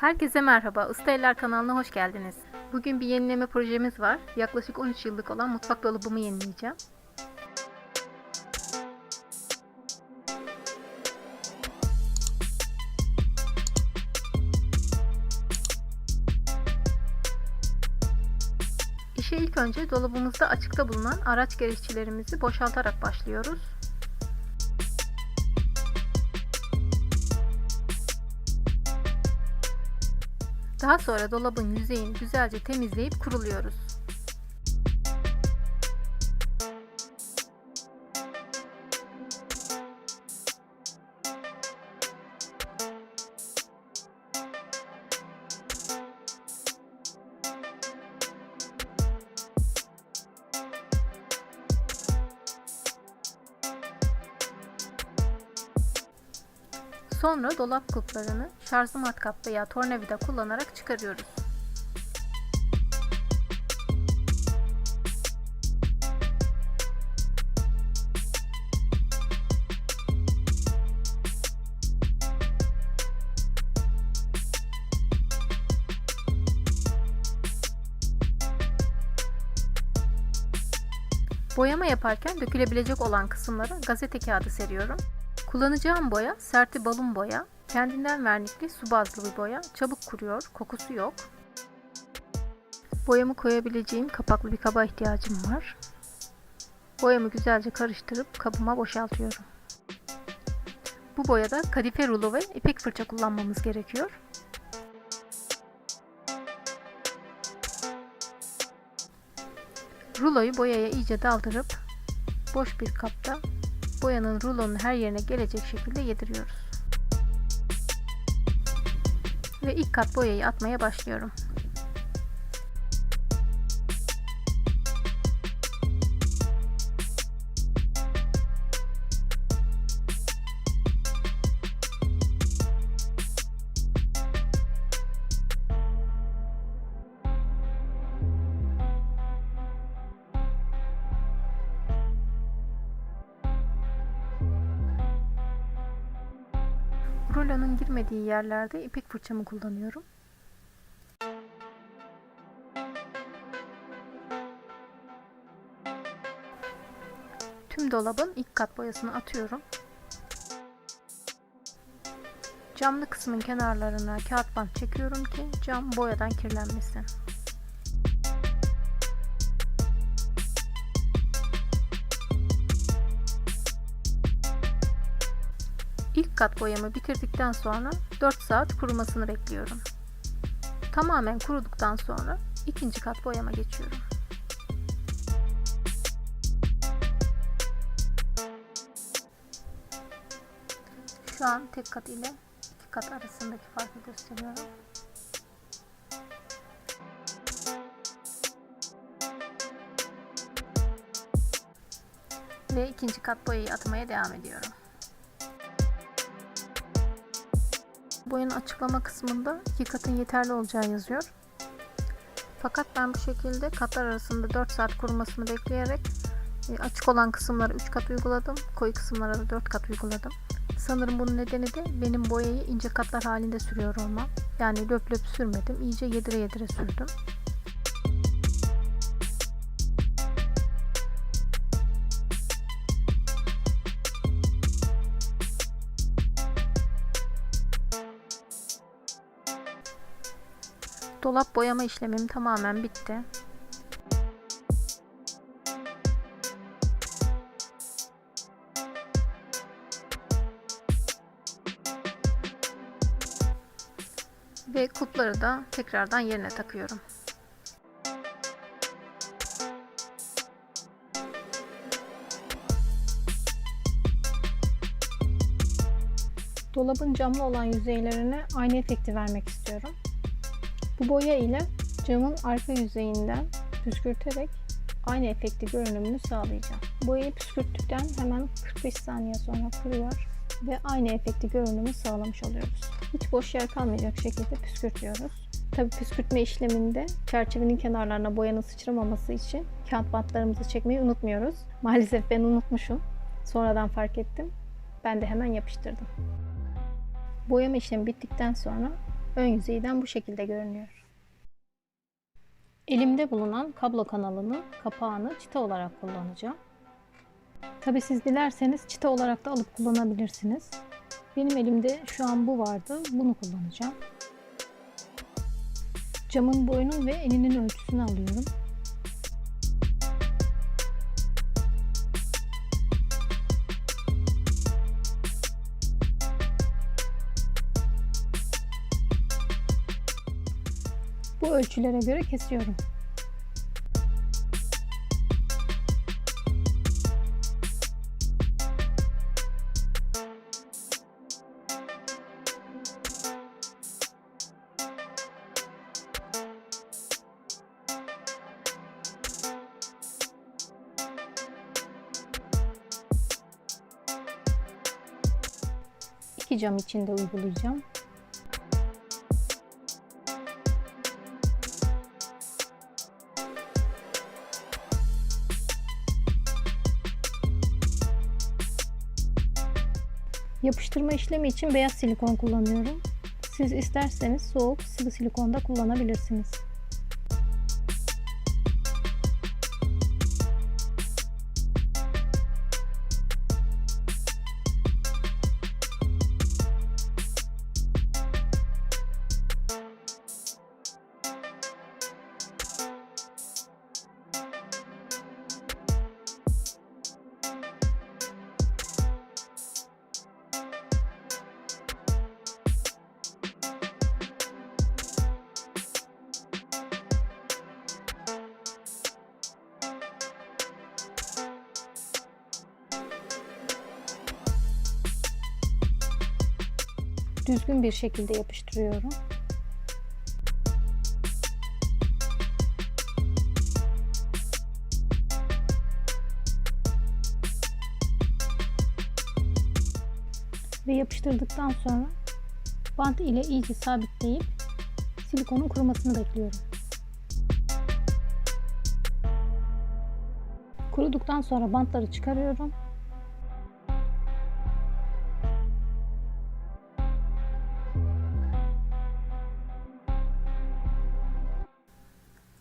Herkese merhaba, Usta kanalına hoş geldiniz. Bugün bir yenileme projemiz var. Yaklaşık 13 yıllık olan mutfak dolabımı yenileyeceğim. İşe ilk önce dolabımızda açıkta bulunan araç gereççilerimizi boşaltarak başlıyoruz. Daha sonra dolabın yüzeyini güzelce temizleyip kuruluyoruz. Sonra dolap kulplarını şarjlı matkap veya tornavida kullanarak çıkarıyoruz. Boyama yaparken dökülebilecek olan kısımlara gazete kağıdı seriyorum. Kullanacağım boya serti balon boya. Kendinden vernikli su bazlı bir boya. Çabuk kuruyor, kokusu yok. Boyamı koyabileceğim kapaklı bir kaba ihtiyacım var. Boyamı güzelce karıştırıp kabıma boşaltıyorum. Bu boyada kadife rulo ve ipek fırça kullanmamız gerekiyor. Ruloyu boyaya iyice daldırıp boş bir kapta boyanın rulonun her yerine gelecek şekilde yediriyoruz. Ve ilk kat boyayı atmaya başlıyorum. Rulonun girmediği yerlerde ipek fırçamı kullanıyorum. Tüm dolabın ilk kat boyasını atıyorum. Camlı kısmın kenarlarına kağıt bant çekiyorum ki cam boyadan kirlenmesin. İlk kat boyamı bitirdikten sonra 4 saat kurumasını bekliyorum. Tamamen kuruduktan sonra ikinci kat boyama geçiyorum. Şu an tek kat ile iki kat arasındaki farkı gösteriyorum. Ve ikinci kat boyayı atmaya devam ediyorum. Boyanın açıklama kısmında iki katın yeterli olacağı yazıyor. Fakat ben bu şekilde katlar arasında 4 saat kurumasını bekleyerek e, açık olan kısımlara 3 kat uyguladım. Koyu kısımlara da 4 kat uyguladım. Sanırım bunun nedeni de benim boyayı ince katlar halinde sürüyor olmam. Yani löp löp sürmedim. İyice yedire yedire sürdüm. Dolap boyama işlemim tamamen bitti. Ve kupları da tekrardan yerine takıyorum. Dolabın camlı olan yüzeylerine aynı efekti vermek istiyorum. Bu boya ile camın arka yüzeyinden püskürterek aynı efekti görünümünü sağlayacağım. Boyayı püskürttükten hemen 45 saniye sonra kuruyor ve aynı efekti görünümü sağlamış oluyoruz. Hiç boş yer kalmayacak şekilde püskürtüyoruz. Tabi püskürtme işleminde çerçevenin kenarlarına boyanın sıçramaması için kağıt bantlarımızı çekmeyi unutmuyoruz. Maalesef ben unutmuşum. Sonradan fark ettim. Ben de hemen yapıştırdım. Boyama işlemi bittikten sonra ön yüzeyden bu şekilde görünüyor. Elimde bulunan kablo kanalını, kapağını çıta olarak kullanacağım. Tabi siz dilerseniz çıta olarak da alıp kullanabilirsiniz. Benim elimde şu an bu vardı. Bunu kullanacağım. Camın boyunu ve eninin ölçüsünü alıyorum. Bu ölçülere göre kesiyorum. İki cam içinde uygulayacağım. Yapıştırma işlemi için beyaz silikon kullanıyorum. Siz isterseniz soğuk sıvı silikon da kullanabilirsiniz. Düzgün bir şekilde yapıştırıyorum. Ve yapıştırdıktan sonra bant ile iyice sabitleyip silikonun kurumasını bekliyorum. Kuruduktan sonra bantları çıkarıyorum.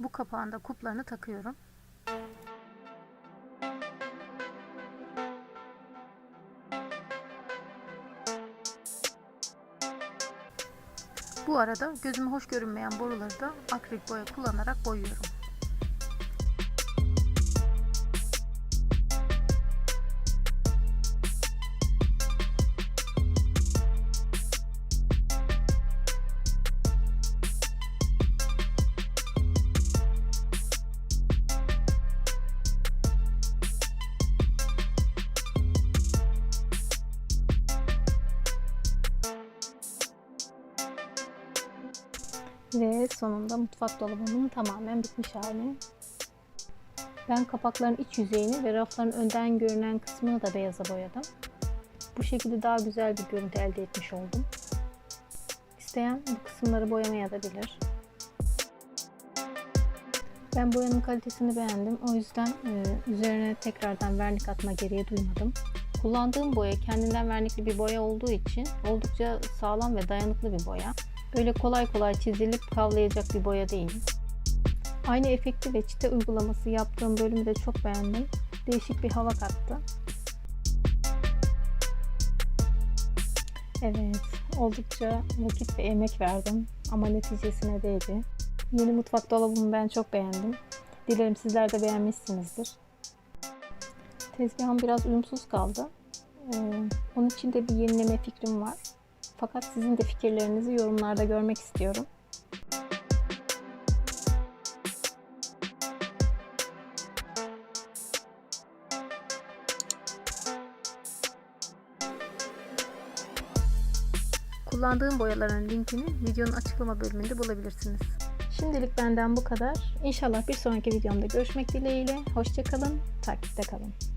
Bu kapağında kuplarını takıyorum. Bu arada gözüme hoş görünmeyen boruları da akrilik boya kullanarak boyuyorum. Ve sonunda mutfak dolabımın tamamen bitmiş hali. Ben kapakların iç yüzeyini ve rafların önden görünen kısmını da beyaza boyadım. Bu şekilde daha güzel bir görüntü elde etmiş oldum. İsteyen bu kısımları boyamaya da bilir. Ben boyanın kalitesini beğendim. O yüzden e, üzerine tekrardan vernik atma gereği duymadım. Kullandığım boya kendinden vernikli bir boya olduğu için oldukça sağlam ve dayanıklı bir boya. Öyle kolay kolay çizilip kavlayacak bir boya değil. Aynı efekti ve çite uygulaması yaptığım bölümü de çok beğendim. Değişik bir hava kattı. Evet, oldukça vakit ve emek verdim ama neticesine değdi. Yeni mutfak dolabımı ben çok beğendim. Dilerim sizler de beğenmişsinizdir. Tezgahım biraz uyumsuz kaldı. Ee, onun için de bir yenileme fikrim var. Fakat sizin de fikirlerinizi yorumlarda görmek istiyorum. Kullandığım boyaların linkini videonun açıklama bölümünde bulabilirsiniz. Şimdilik benden bu kadar. İnşallah bir sonraki videomda görüşmek dileğiyle. Hoşçakalın, takipte kalın.